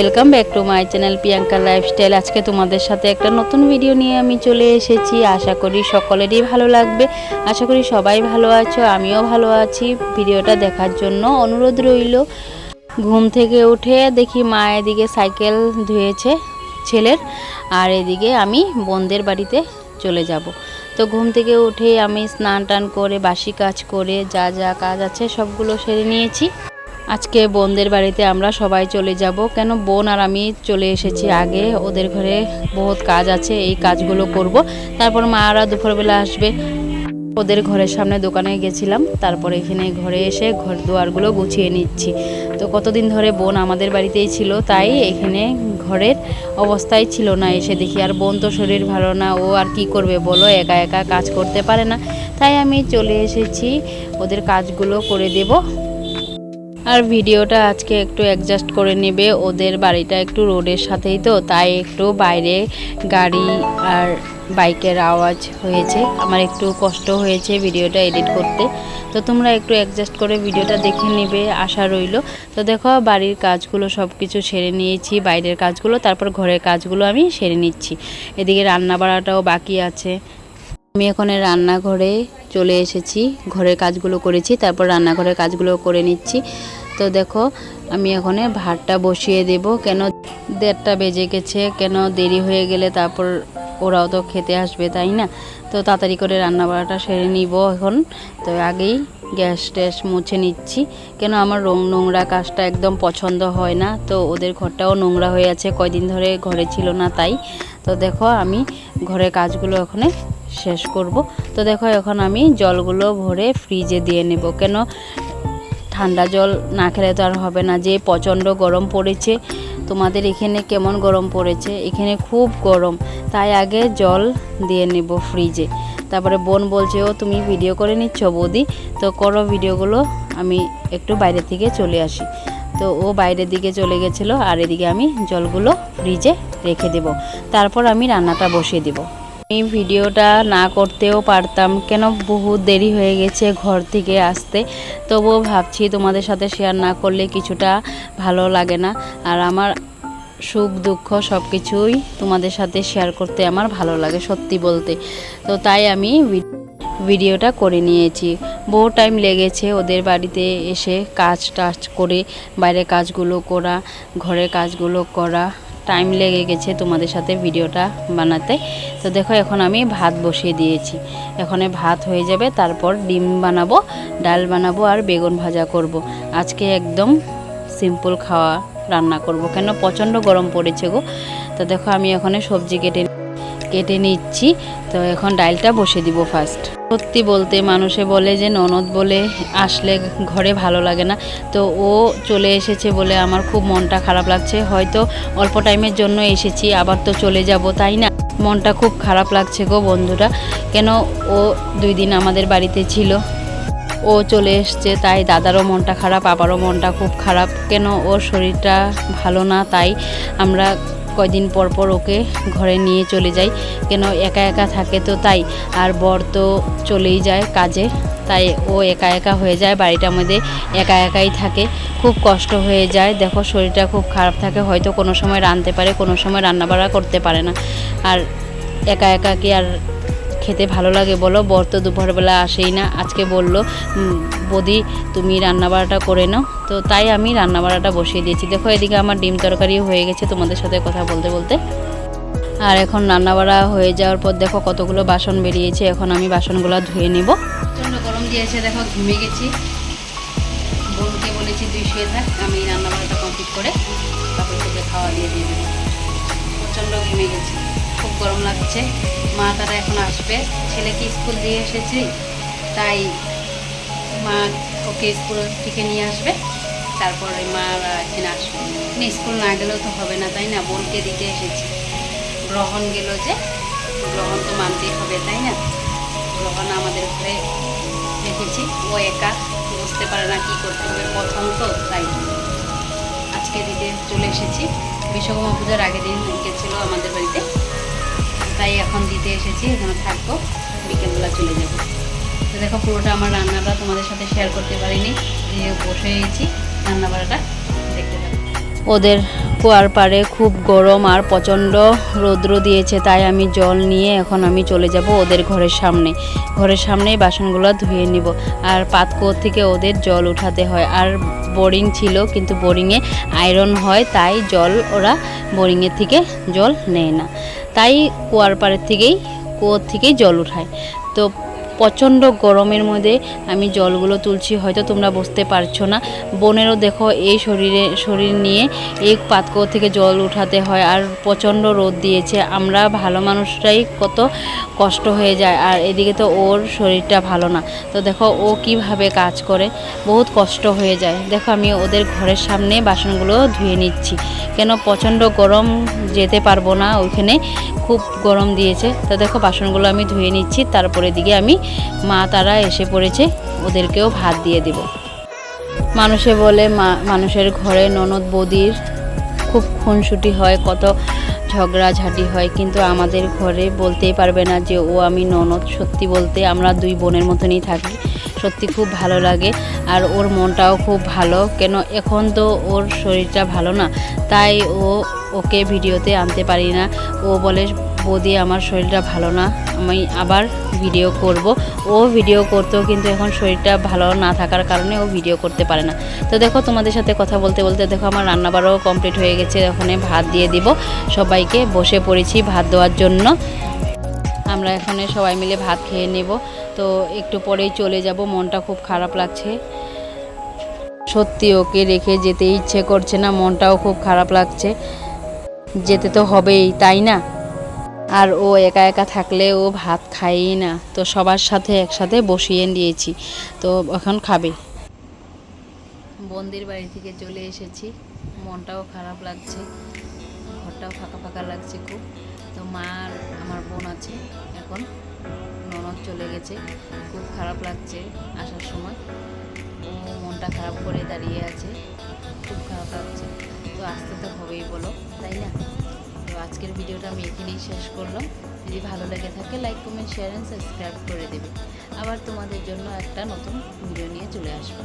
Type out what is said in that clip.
Welcome back to my channel Priyanka lifestyle. আজকে তোমাদের সাথে একটা নতুন ভিডিও নিয়ে আমি চলে এসেছি। আশা করি সকলেরই ভালো লাগবে। আশা করি সবাই ভালো আছো, আমিও ভালো আছি। ভিডিওটা দেখার জন্য অনুরোধ রইল। ঘুম থেকে উঠে দেখি মা এদিকে সাইকেল ধুয়েছে ছেলের, আর এদিকে আমি বোনদের বাড়িতে চলে যাব। তো ঘুম থেকে উঠে আমি স্নান টান করে, বাসি কাজ করে যা যা কাজ আছে সবগুলো সেরে নিয়েছি। আজকে বোনদের বাড়িতে আমরা সবাই চলে যাব। কেন বোন আর আমি চলে এসেছি আগে। ওদের ঘরে বহুত কাজ আছে, এই কাজগুলো করব। তারপর মারা দুপুরবেলা আসবে। ওদের ঘরের সামনে দোকানে গেছিলাম। তারপর এখানে ঘরে এসে ঘর দুয়ারগুলো গুছিয়ে নিচ্ছি। তো কতদিন ধরে বোন আমাদের বাড়িতেই ছিল, তাই এখানে ঘরের অবস্থাই ছিল না। এসে দেখি আর বোন তো শরীর ভালো না, ও আর কি করবে বলো? একা একা কাজ করতে পারে না। তাই আমি চলে এসেছি। ওদের কাজগুলো করে দেব। আর ভিডিওটা আজকে একটু অ্যাডজাস্ট করে নেবে। ওদের বাড়িটা একটু রোডের সাথেই তো, তাই একটু বাইরে গাড়ি আর বাইকের আওয়াজ হয়েছে। আমার একটু কষ্ট হয়েছে ভিডিওটা এডিট করতে। তো তোমরা একটু অ্যাডজাস্ট করে ভিডিওটা দেখে নেবে, আশা রইল। তো দেখো, বাড়ির কাজগুলো সব কিছু সেরে নিয়েছি, বাইরের কাজগুলো, তারপর ঘরের কাজগুলো আমি সেরে নিচ্ছি। এদিকে রান্না বাড়াটাও বাকি আছে। আমি এখন রান্নাঘরে চলে এসেছি, ঘরের কাজগুলো করেছি, তারপর রান্নাঘরের কাজগুলো করে নিচ্ছি। তো দেখো, আমি এখন ভাতটা বসিয়ে দেব। কেন দেড়টা বেজে গেছে, কেন দেরি হয়ে গেলে তারপর ওরাও তো খেতে আসবে, তাই না? তো তাড়াতাড়ি করে রান্না বাড়াটা সেরে নিব এখন। তো আগেই গ্যাস ট্যাস মুছে নিচ্ছি। কেন আমার রং নোংরা কাজটা একদম পছন্দ হয় না, তো ওদের ঘরটাও নোংরা হয়ে আছে, কয়দিন ধরে ঘরে ছিল না তাই। তো দেখো, আমি ঘরের কাজগুলো ওখানে শেষ করব। তো দেখো, এখন আমি জলগুলো ভরে ফ্রিজে দিয়ে নেব। কেন ঠান্ডা জল না খেলে তো আর হবে না। যে প্রচণ্ড গরম পড়েছে, তোমাদের এখানে কেমন গরম পড়েছে? এখানে খুব গরম। তাই আগে জল দিয়ে নেব ফ্রিজে তারপরে বোন বলছে, ও, তুমি ভিডিও করে নিচ্ছ বৌদি? তো করো ভিডিওগুলো আমি একটু বাইরে থেকে চলে আসি। তো ও বাইরের দিকে চলে গেছিল, আর এদিকে আমি জলগুলো ফ্রিজে রেখে দেব। তারপর আমি রান্নাটা বসিয়ে দেবো। আমি ভিডিওটা না করতেও পারতাম। কেন? বহু দেরি হয়ে গেছে ঘর থেকে আসতে। তবুও ভাবছি তোমাদের সাথে শেয়ার না করলে কিছুটা ভালো লাগে না। আর আমার সুখ, দুঃখ সব কিছুই তোমাদের সাথে শেয়ার করতে আমার ভালো লাগে সত্যি বলতে। তো তাই আমি ভিডিওটা করে নিয়েছি। বহু টাইম লেগেছে ওদের বাড়িতে এসে কাজ টাজ করে, বাইরের কাজগুলো করা, ঘরের কাজগুলো করা। টাইম লেগে গেছে তোমাদের সাথে ভিডিওটা বানাতে। তো দেখো, এখন আমি ভাত বসিয়ে দিয়েছি। এখানে ভাত হয়ে যাবে, তারপর ডিম বানাবো, ডাল বানাবো আর বেগুন ভাজা করব। আজকে একদম সিম্পল খাওয়া রান্না করব। কেন? প্রচণ্ড গরম পড়েছে গো। তো দেখো, আমি এখানে সবজি কেটে কেটে নিচ্ছি। তো এখন ডালটা বসে দিব ফার্স্ট সত্যি বলতে মানুষে বলে যে, ননদ বলে আসলে ঘরে ভালো লাগে না। তো ও চলে এসেছে বলে আমার খুব মনটা খারাপ লাগছে। হয়তো অল্প টাইমের জন্য এসেছি, আবার তো চলে যাব, তাই না? মনটা খুব খারাপ লাগছে গো বন্ধুরা। কেন ও দুই দিন আমাদের বাড়িতে ছিল। ও চলে এসছে, তাই দাদারও মনটা খারাপ, আবারও মনটা খুব খারাপ। কেন ওর শরীরটা ভালো না, তাই আমরা কয়দিন পর পর ওকে ঘরে নিয়ে চলে যাই। কেন একা একা থাকে তো তাই, আর বর তো চলেই যায় কাজে, তাই ও একা একা হয়ে যায়, বাড়িটার মধ্যে একা একাই থাকে। খুব কষ্ট হয়ে যায়, দেখো শরীরটা খুব খারাপ থাকে, হয়তো কোনো সময় রাঁধতে পারে, কোনো সময় রান্নাবাড়া করতে পারে না। আর একা একা কি আর খেতে ভালো লাগে বলো বর তো দুপুরবেলা আসেই না আজকে বলল "উম, বৌদি তুমি রান্নাবাড়াটা করে নাও। তো তাই আমি রান্নাবাড়াটা বসিয়ে দিয়েছি। দেখো এদিকে আমার ডিম তরকারি হয়ে গেছে তোমাদের সাথে কথা বলতে বলতে। আর এখন রান্নাবাড়া হয়ে যাওয়ার পর দেখো কতগুলো বাসন বেরিয়েছে এখন আমি বাসনগুলো ধুয়ে নেব। প্রচণ্ড গরম দিয়েছে দেখো ঘুমিয়ে গেছি। বোনকে বলেছি তুই শুয়ে থাক আমি রান্নাবাড়াটা কমপ্লিট করে তারপর খাওয়া দিয়ে দিয়ে দেবো। প্রচণ্ড ঘেমে গেছি। খুব গরম লাগছে। মা তারা এখন আসবে। ছেলেকে স্কুল দিয়ে এসেছি, তাই মা ওকে স্কুল থেকে নিয়ে আসবে। তারপরে মা এখানে আসবে। স্কুল না গেলেও তো হবে না, তাই না? বোনকে দিতে এসেছি। গ্রহণ গেল যে, গ্রহণ তো মানতেই হবে, তাই না? গ্রহণ আমাদের ঘরে রেখেছি। ও একা বুঝতে পারে না কী করতে হবে প্রথম তো, তাই। আজকে দিতে চলে এসেছি। বিশ্বকর্মা পূজার আগের দিন গেছিল আমাদের বাড়িতে। এসেছি, এখানে থাকব, বিকেলবেলা চলে যাব। তো দেখো, পুরোটা আমার রান্নাটা তোমাদের সাথে শেয়ার করতে পারিনি যে বসে গেছি রান্নাবাড়াটা, দেখতে থাকো। ওদের কুয়ার পাড়ে খুব গরম আর প্রচণ্ড রৌদ্র দিয়েছে, তাই আমি জল নিয়ে এখন আমি চলে যাব ওদের ঘরের সামনে। ঘরের সামনেই বাসনগুলো ধুয়ে নিব। আর পাতকুয়ো থেকে ওদের জল উঠাতে হয়। আর বোরিং ছিল, কিন্তু বোরিংয়ে আয়রন হয়, তাই জল ওরা বোরিংয়ের থেকে জল নেয় না। তাই কুয়ার পাড়ের থেকেই কুয়োর থেকেই জল উঠায়। তো প্রচণ্ড গরমের মধ্যে আমি জলগুলো তুলছি, হয়তো তোমরা বুঝতে পারছ না। বোনেরও দেখো, এই শরীরে, শরীর নিয়ে এই পাতকো থেকে জল উঠাতে হয় আর প্রচণ্ড রোদ দিয়েছে। আমরা ভালো মানুষরাই কত কষ্ট হয়ে যায় আর এদিকে তো ওর শরীরটা ভালো না। তো দেখো, ও কীভাবে কাজ করে, বহুত কষ্ট হয়ে যায়। দেখো, আমি ওদের ঘরের সামনে বাসনগুলো ধুয়ে নিচ্ছি। কেন প্রচণ্ড গরম যেতে পারব না, ওইখানে খুব গরম দিয়েছে। তো দেখো, বাসনগুলো আমি ধুয়ে নিচ্ছি, তারপরে দিকে আমি মা তারা এসে পড়েছে, ওদেরকেও ভাত দিয়ে দিব। মানুষে বলে মানুষের ঘরে ননদ বদির খুব খুনসুটি হয়, কত ঝগড়াঝাটি হয়, কিন্তু আমাদের ঘরে বলতেই পারবে না যে, ও আমি ননদ, সত্যি বলতে আমরা দুই বোনের মতনই থাকি। সত্যি খুব ভালো লাগে আর ওর মনটাও খুব ভালো। কেন, এখন তো ওর শরীরটা ভালো না, তাই ও ওকে ভিডিওতে আনতে পারি না। ও বলে বৌদি আমার শরীরটা ভালো না, আমি আবার ভিডিও করব। ও ভিডিও করতেও কিন্তু এখন শরীরটা ভালো না থাকার কারণে ও ভিডিও করতে পারে না। তো দেখো তোমাদের সাথে কথা বলতে বলতে দেখো আমার রান্নাবারও কমপ্লিট হয়ে গেছে, ওখানে ভাত দিয়ে দিব। সবাইকে বসে পড়েছি ভাত দেওয়ার জন্য। আমরা এখানে সবাই মিলে ভাত খেয়ে নেব। তো একটু পরেই চলে যাব, মনটা খুব খারাপ লাগছে। সত্যি ওকে রেখে যেতে ইচ্ছে করছে না, মনটাও খুব খারাপ লাগছে। যেতে তো হবেই, তাই না? আর ও একা একা থাকলে ও ভাত খায়ই না। তো সবার সাথে একসাথে বসিয়ে দিয়েছি তো এখন খাবে। বন্দির বাড়ি থেকে চলে এসেছি। মনটাও খারাপ লাগছে। ঘরটাও ফাঁকা ফাঁকা লাগছে খুব। তো মা আর আমার বোন আছে। এখন ননদ চলে গেছে। খুব খারাপ লাগছে আসার সময়। মনটা খারাপ করে দাঁড়িয়ে আছে। আজকের ভিডিওটা আমি এখানেই শেষ করলাম। যদি ভালো লেগে থাকে like comment share and subscribe করে দেবে। আবার তোমাদের জন্য একটা নতুন ভিডিও নিয়ে চলে আসব।